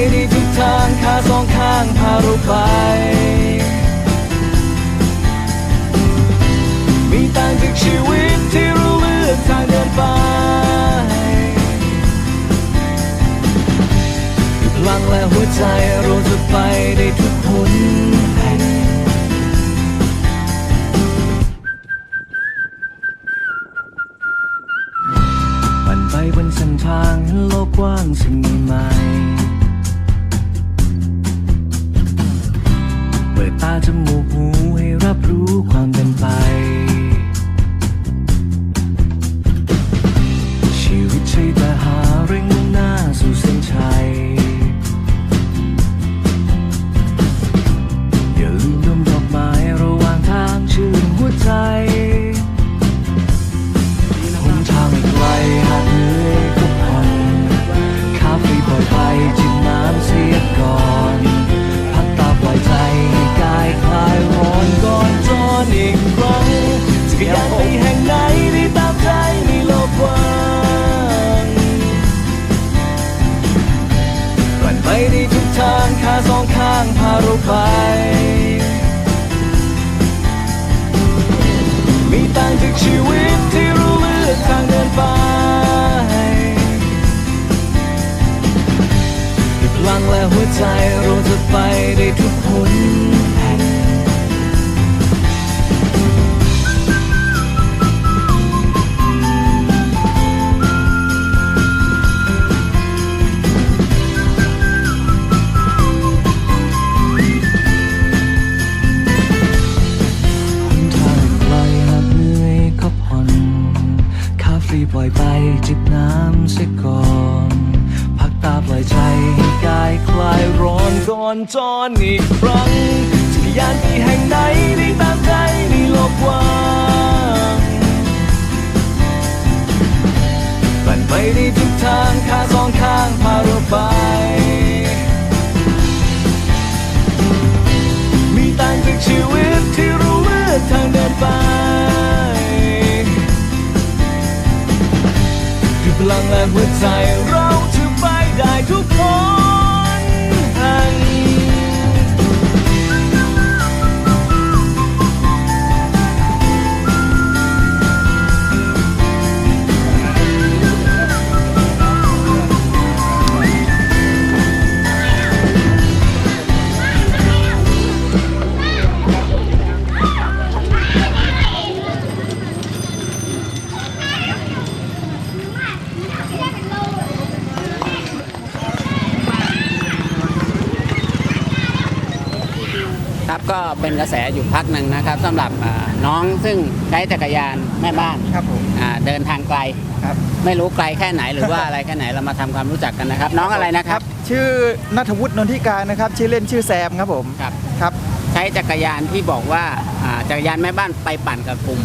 ไปได้ทุกทางขาสองข้างพาเราไป มีต่างจากชีวิตที่เราเลือกทางเดินไปพลังและหัวใจเราจะไปได้ทุก ไป มีต่างจากชีวิตที่ราเลือกทางเดินไปพลังและหัวใจเราจะไปได้ทุกคน จอนอีกครั้งจักรยานไปแห่งไหนได้ตามใจในโลกกว้างปั่นไปได้ทุกทางขาสองข้างพาเราไป มีต่างจากชีวิตที่ราเลือกทางเดินไปด้วยพลังและหัวใจ ครับ ก็เป็นกระแสอยู่พักหนึ่งนะครับสำหรับอ่าน้องซึ่งใช้จักรยานแม่บ้านครับผมอ่าเดินทางไกล ครับ ไม่รู้ไกลแค่ไหนหรือว่า อะไรแค่ไหนเรามาทำความรู้จักกันนะครับ น้องอะไรนะครับชื่อนัทวุฒินนทิการนะครับ ชื่อเล่นชื่อแซมครับผมครับ ครับ ใช้จักรยานที่บอกว่าอ่าจักรยานแม่บ้านไปปั่นกับกลุ่ม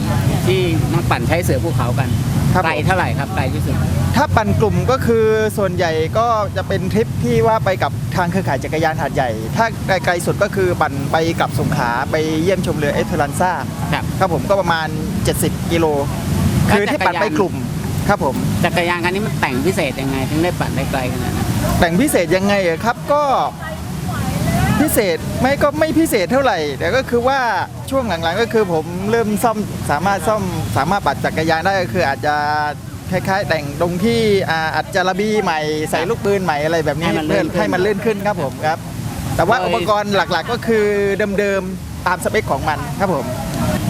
ที่น้องปั่นใช้เสือภูเขากัน ครับไกลผมเท่าไหร่ครับไกลที่สุด ถ้าปั่นกลุ่มก็คือส่วนใหญ่ก็จะเป็นทริปที่ว่าไปกับทางเครือข่ายจักรยานหาดใหญ่ ถ้าไกลๆสุดก็คือปั่นไปกับสงขลาไปเยี่ยมชมเรือเอสเทอรันซ่าครับครับผมก็ประมาณ 70 กิโลแล้วคือที่ปั่นจักรยานไปกลุ่มครับผมจักรยานคันนี้มันแต่งพิเศษยังไง ถึงได้ปั่นได้ไกลขนาดนั้นแต่งพิเศษยังไงอะครับก็ พิเศษไม่ก็ไม่พิเศษเท่าไหร่แต่ก็คือว่าช่วงหลังๆก็คือผมเริ่มซ่อมสามารถซ่อมสามารถปัดจักรยานได้ก็คืออาจจะคล้ายๆ แต่งตรงที่อ่าอัดจาระบีใหม่ใส่ลูกปืนใหม่อะไรแบบนี้ให้มันลื่นขึ้น ให้มันลื่นขึ้นครับผมครับ แต่ว่าโดยอุปกรณ์หลักๆก็คือเดิมตามสเปคของมันครับผม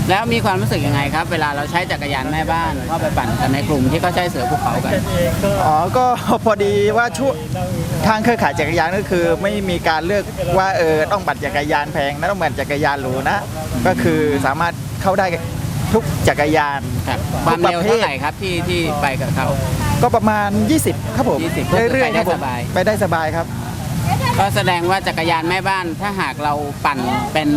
แล้วมีความรู้สึกยังไงครับ เวลาเราใช้จักรยานแม่บ้านเข้าไปปั่นกันในกลุ่มที่เขาใช้เสือภูเขากัน อ๋อ ก็พอดีว่าช่วงทางเครือข่ายจักรยานก็คือ ไม่มีการเลือกว่าเออต้องปั่นจักรยานแพงนะต้องปั่นจักรยานหรูนะ ก็คือสามารถเข้าได้ทุกจักรยานครับความเร็วเท่าไหร่ครับที่ที่ไปกับเขาก็ประมาณ 20 ครับผม20ก็คือเรื่อยๆครับผมไปได้สบายไปได้สบายครับ ก็แสดงว่าจักรยานแม่บ้านถ้าหากเราปั่นเป็น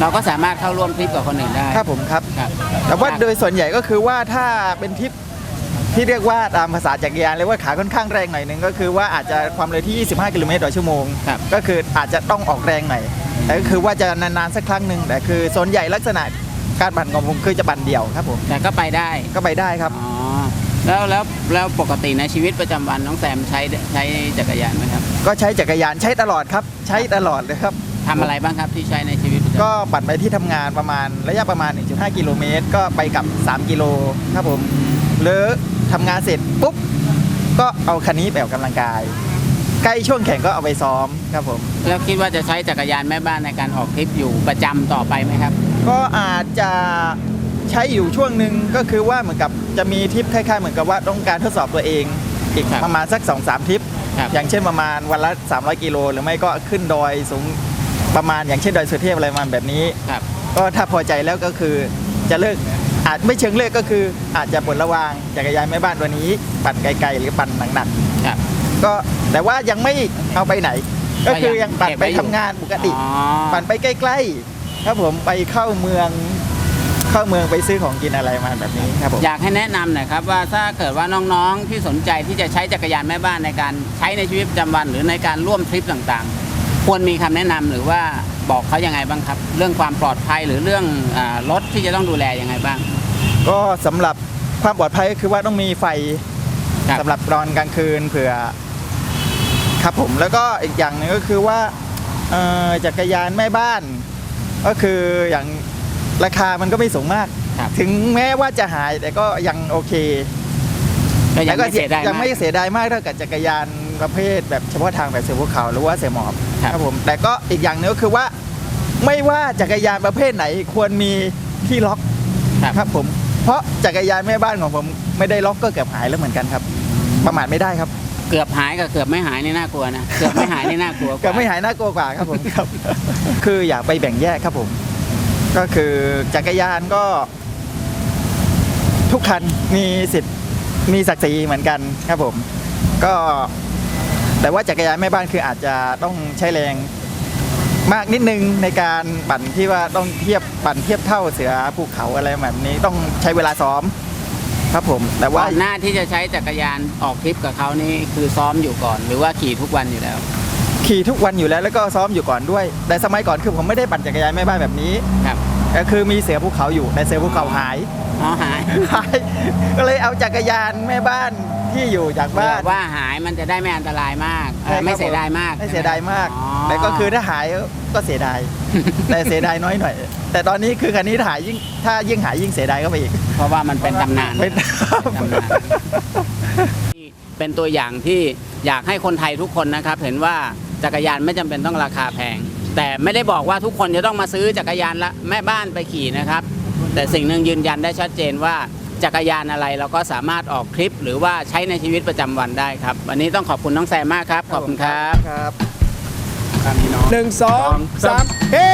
เราก็สามารถเข้าร่วมทริปกับคนอื่นได้ครับผมครับ ครับ แต่ว่าโดยส่วนใหญ่ก็คือว่าถ้าเป็นทริปที่เรียกว่าตามภาษาจักรยานเรียกว่าขาค่อนข้างแรงหน่อยหนึงก็คือว่าอาจจะความเร็วที่ 25 กิโลเมตรต่อชั่วโมง ครับ ก็คืออาจจะต้องออกแรงหน่อยแต่ก็คือว่าจะนานๆสักครั้งหนึ่งแต่คือส่วนใหญ่ลักษณะการปั่นของผมคือจะปั่นเดี่ยวครับผม แต่ก็ไปได้ ก็ไปได้ครับ อ๋อ แล้วแล้วแล้วปกติในชีวิตประจำวันน้องแซมใช้ใช้จักรยานไหมครับก็ใช้จักรยานใช้ตลอดครับ ใช้ตลอดเลยครับ ทำอะไรบ้างครับที่ใช้ในชีวิตประจำวัน ก็ปั่นไปที่ทำงานประมาณระยะประมาณ 1.5 กิโลเมตร ก็ไปกลับ 3 กิโลครับผมหรือทำงานเสร็จปุ๊บ ก็เอาคันนี้ไปออกกำลังกาย ใกล้ช่วงแข่งก็เอาไปซ้อมครับผม แล้วคิดว่าจะใช้จักรยานแม่บ้านในการออกทริปอยู่ประจำต่อไปไหมครับ ก็อาจจะ ใช้อยู่ช่วงหนึ่งก็คือว่าเหมือนกับจะมีทริปคล้ายๆเหมือนกับว่าต้องการทดสอบตัวเอง อีกครับประมาณสัก2-3ทริป ครับ อย่างเช่นประมาณวันละ 300 กิโล หรือไม่ก็ขึ้นดอยสูงประมาณอย่างเช่นดอยสุเทพอะไรประมาณแบบนี้ ครับ ก็ถ้าพอใจแล้วก็คือจะเลิกอาจไม่เชิงเลิกก็คืออาจจะปลดระวางจักรยานแม่บ้านตัวนี้ ปั่นไกลๆหรือปั่นหนักครับ ๆก็แต่ว่ายังไม่เอาไปไหน ก็คือยังปั่นไปเก็บไว้อยู่ทำงานปกติ อ๋อ ปั่นไปใกล้ๆครับผมไปเข้าเมือง เข้าเมืองไปซื้อของกินอะไรมาแบบนี้ครับผมอยากให้แนะนำหน่อยครับว่าถ้าเกิดว่าน้องๆที่สนใจที่จะใช้จักรยานแม่บ้านในการใช้ในชีวิตประจำวัน หรือในการร่วมทริปต่างๆ ควรมีคำแนะนำหรือว่าบอกเขายังไงบ้างครับ เรื่องความปลอดภัยหรือเรื่องอารถที่จะต้องดูแลยังไงบ้าง ก็สำหรับความปลอดภัยก็คือว่าต้องมีไฟครับ สำหรับตอนกลางคืนเผื่อ ครับผมแล้วก็อีกอย่างหนึงก็คือว่าเอ่อจักรยานแม่บ้าน ก็คืออย่าง ราคามันก็ไม่สูงมาก ครับ ถึงแม้ว่าจะหายแต่ก็ยังโอเคก็ยังแต่ไม่เสียดายยังไม่มาก เสียดายมากเท่ากับจักรยานประเภทแบบเฉพาะทางแบบเสือภูเขาหรือว่าเสือหมอบครับ ผมแต่ก็อีกอย่างหนึงก็คือว่า ไม่ว่าจักรยานประเภทไหนควรมีที่ล็อกครับครับผม เพราะจักรยานแม่บ้านของผมไม่ได้ล็อกก็เกือบหายแล้วเหมือนกันครับ ประมาทไม่ได้ครับ เกือบหายกับเกือบไม่หายนี่น่ากลัวนะ เกือบไม่หายนี่น่ากลัวเกือบไม่หายน่ากลัวกว่าครับผม ครับ คืออยากไปแบ่งแยกครับผม ก็คือจักรยานก็ ทุกคันมีสิทธิ์มีศักดิ์ศรีเหมือนกันครับผม ก็แต่ว่าจักรยานแม่บ้านคืออาจจะต้องใช้แรงมากนิดนึงในการปั่นที่ว่าต้องเทียบปั่นเทียบเท่าเสือภูเขาอะไรแบบนี้ต้องใช้เวลาซ้อม ครับผม แต่ว่าว่าหน้าที่จะใช้จักรยานออกทริปกับเขานี่คือซ้อมอยู่ก่อน หรือว่าขี่ทุกวันอยู่แล้ว ขี่ทุกวันอยู่แล้วแล้วก็ซ้อมอยู่ก่อนด้วย แต่สมัยก่อนคือผมไม่ได้ปั่นจักรยานแม่บ้านแบบนี้ครับก็คือมีเสือภูเขาอยู่แต่เสือภูเขาหายอ๋อหายหายก็เลยเอาจักรยานแม่บ้านที่อยู่จากบ้านเผื่อว่าหายมันจะได้ไม่อันตรายมากเอ่อใช่ครับไม่เสียดายมากไม่เสียดายมากอ๋อแต่ก็คือถ้าหายก็เสียดายแต่เสียดายน้อยหน่อย แต่ตอนนี้คือคันนี้ถ้าหายยิ่งถ้ายิ่งหายยิ่งเสียดายก็ไปอีก เพราะว่ามันเป็นตำนานเป็นตำนานเป็นตัวอย่างที่อยากให้คนไทยทุกคนนะครับ เห็นว่า จักรยานไม่จำเป็นต้องราคาแพง แต่ไม่ได้บอกว่าทุกคนจะต้องมาซื้อจักรยานละแม่บ้านไปขี่นะครับ แต่สิ่งหนึ่งยืนยันได้ชัดเจนว่าจักรยานอะไรเราก็สามารถออกคลิป หรือว่าใช้ในชีวิตประจำวันได้ครับ วันนี้ต้องขอบคุณน้องแซมมากครับ ขอบคุณครับครับหนึ่งสองสามเฮ้